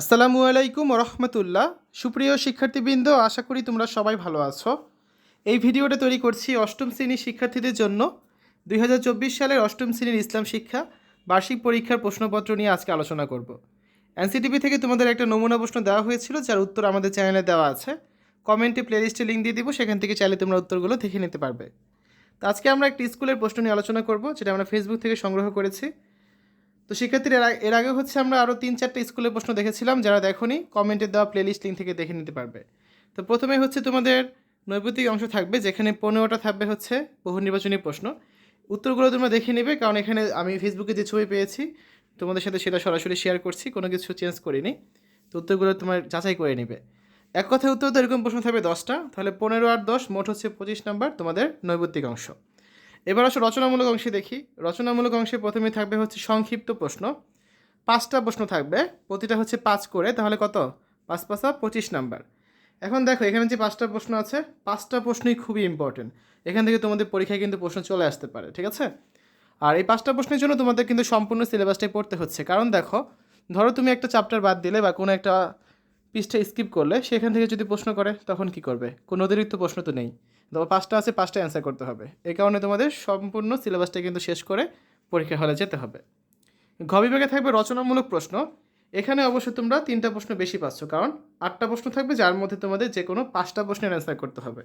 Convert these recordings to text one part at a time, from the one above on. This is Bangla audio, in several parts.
আসসালামু আলাইকুম রহমতুল্লাহ। সুপ্রিয় শিক্ষার্থীবৃন্দ, আশা করি তোমরা সবাই ভালো আছো। এই ভিডিওটা তৈরি করছি অষ্টম শ্রেণির শিক্ষার্থীদের জন্য। দুই হাজার চব্বিশ সালের অষ্টম শ্রেণির ইসলাম শিক্ষা, বার্ষিক পরীক্ষার প্রশ্নপত্র নিয়ে আজকে আলোচনা করব। এনসিটিভি থেকে তোমাদের একটা নমুনা প্রশ্ন দেওয়া হয়েছিল, যার উত্তর আমাদের চ্যানেলে দেওয়া আছে। কমেন্টে প্লেলিস্টে লিঙ্ক দিয়ে দিব, সেখান থেকে চাইলে তোমরা উত্তরগুলো দেখে নিতে পারবে। তো আজকে আমরা একটি স্কুলের প্রশ্ন নিয়ে আলোচনা করব, যেটা আমরা ফেসবুক থেকে সংগ্রহ করেছি। তো আগে- এর আগে হচ্ছে আমরা আরও তিন চারটে স্কুলের প্রশ্ন দেখেছিলাম, যারা দেখোনি কমেন্টে দেওয়া প্লেলিস্ট লিঙ্ক থেকে দেখে নিতে পারবে। তো প্রথমে হচ্ছে তোমাদের নৈপতিক অংশ থাকবে, যেখানে পনেরোটা থাকবে হচ্ছে বহু নির্বাচনী প্রশ্ন। উত্তরগুলো তোমরা দেখে নেবে, কারণ এখানে আমি ফেসবুকে যে ছবি পেয়েছি, তোমাদের সাথে সেটা সরাসরি শেয়ার করছি, কোনো কিছু চেঞ্জ করিনি। তো উত্তরগুলো তোমার যাচাই করে নেবে। এক কথায় উত্তর তো এরকম প্রশ্ন থাকবে দশটা, তাহলে পনেরো আর দশ মোট হচ্ছে পঁচিশ নাম্বার তোমাদের নৈবত্তিক অংশ। এবার আসো রচনামূলক অংশে দেখি। রচনামূলক অংশে প্রথমে থাকবে হচ্ছে সংক্ষিপ্ত প্রশ্ন। পাঁচটা প্রশ্ন থাকবে, প্রতিটা হচ্ছে পাঁচ করে, তাহলে কত? পাঁচ পাঁচা পঁচিশ নাম্বার। এখন দেখো, এখানে যে পাঁচটা প্রশ্ন আছে, পাঁচটা প্রশ্নই খুবই ইম্পর্টেন্ট এখান থেকে তোমাদের পরীক্ষায় কিন্তু প্রশ্ন চলে আসতে পারে, ঠিক আছে? আর এই পাঁচটা প্রশ্নের জন্য তোমাদের কিন্তু সম্পূর্ণ সিলেবাসটাই পড়তে হচ্ছে। কারণ দেখো, ধরো তুমি একটা চ্যাপ্টার বাদ দিলে বা কোনো একটা পৃষ্ঠা স্কিপ করলে, সেখান থেকে যদি প্রশ্ন করে, তখন কি করবে? কোনো অতিরিক্ত প্রশ্ন তো নেই। তো পাঁচটা আছে পাঁচটা অ্যান্সার করতে হবে। এই কারণে তোমাদের সম্পূর্ণ সিলেবাসটা কিন্তু শেষ করে পরীক্ষা হলে যেতে হবে। ঘ বিভাগে থাকবে রচনামূলক প্রশ্ন। এখানে অবশ্যই তোমরা তিনটা প্রশ্ন বেশি পাচ্ছ, কারণ আটটা প্রশ্ন থাকবে যার মধ্যে তোমাদের যে কোনো পাঁচটা প্রশ্নের অ্যান্সার করতে হবে।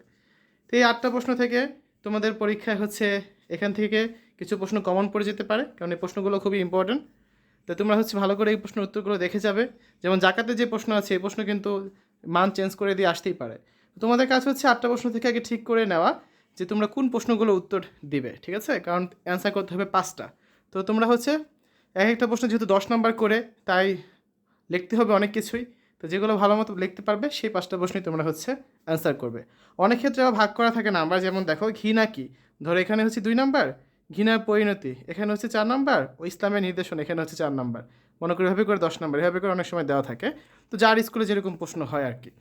তো এই আটটা প্রশ্ন থেকে তোমাদের পরীক্ষায় হচ্ছে এখান থেকে কিছু প্রশ্ন কমন পড়ে যেতে পারে, কারণ এই প্রশ্নগুলো খুবই ইম্পর্ট্যান্ট তো তোমরা হচ্ছে ভালো করে এই প্রশ্নের উত্তরগুলো দেখে যাবে। যেমন জাকাতে যে প্রশ্ন আছে, এই প্রশ্ন কিন্তু মান চেঞ্জ করে দিয়ে আসতেই পারে। তোমাদের কাজ হচ্ছে আটটা প্রশ্ন থেকে আগে ঠিক করে নেওয়া যে তোমরা কোন প্রশ্নগুলো উত্তর দিবে, ঠিক আছে? কারণ অ্যান্সার করতে হবে পাঁচটা। তো তোমরা হচ্ছে এক একটা প্রশ্ন যেহেতু দশ নম্বর করে, তাই লিখতে হবে অনেক কিছুই। তো যেগুলো ভালো মতো লিখতে পারবে, সেই পাঁচটা প্রশ্নই তোমরা হচ্ছে অ্যান্সার করবে। অনেক ক্ষেত্রে আবার ভাগ করা থাকে নাম্বার, যেমন দেখো ঘৃণা কি? ধরো এখানে হচ্ছে দুই নাম্বার ঘৃণার পরিণতি। এখানে হচ্ছে চার নাম্বার, ও ইসলামের নির্দেশন, এখানে হচ্ছে চার নাম্বার। মনে করি এভাবে করে দশ নাম্বার, এভাবে করে অনেক সময় দেওয়া থাকে। তো যার স্কুলে যেরকম প্রশ্ন হয় আর কি।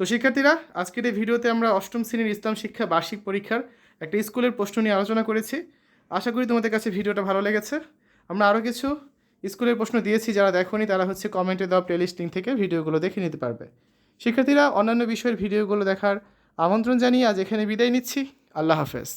তো শিক্ষার্থীরা, আজকের এই ভিডিওতে আমরা অষ্টম শ্রেণির ইসলাম শিক্ষা বার্ষিক পরীক্ষার একটা স্কুলের প্রশ্ন নিয়ে আলোচনা করেছি। আশা করি তোমাদের কাছে ভিডিওটা ভালো লেগেছে। আমরা আরও কিছু স্কুলের প্রশ্ন দিয়েছি, যারা দেখোনি তারা হচ্ছে কমেন্টে দেওয়া প্লেলিস্ট থেকে ভিডিওগুলো দেখে নিতে পারবে। শিক্ষার্থীরা, অন্যান্য বিষয়ের ভিডিওগুলো দেখার আমন্ত্রণ জানিয়ে আজ এখানে বিদায় নিচ্ছি। আল্লাহ হাফেজ।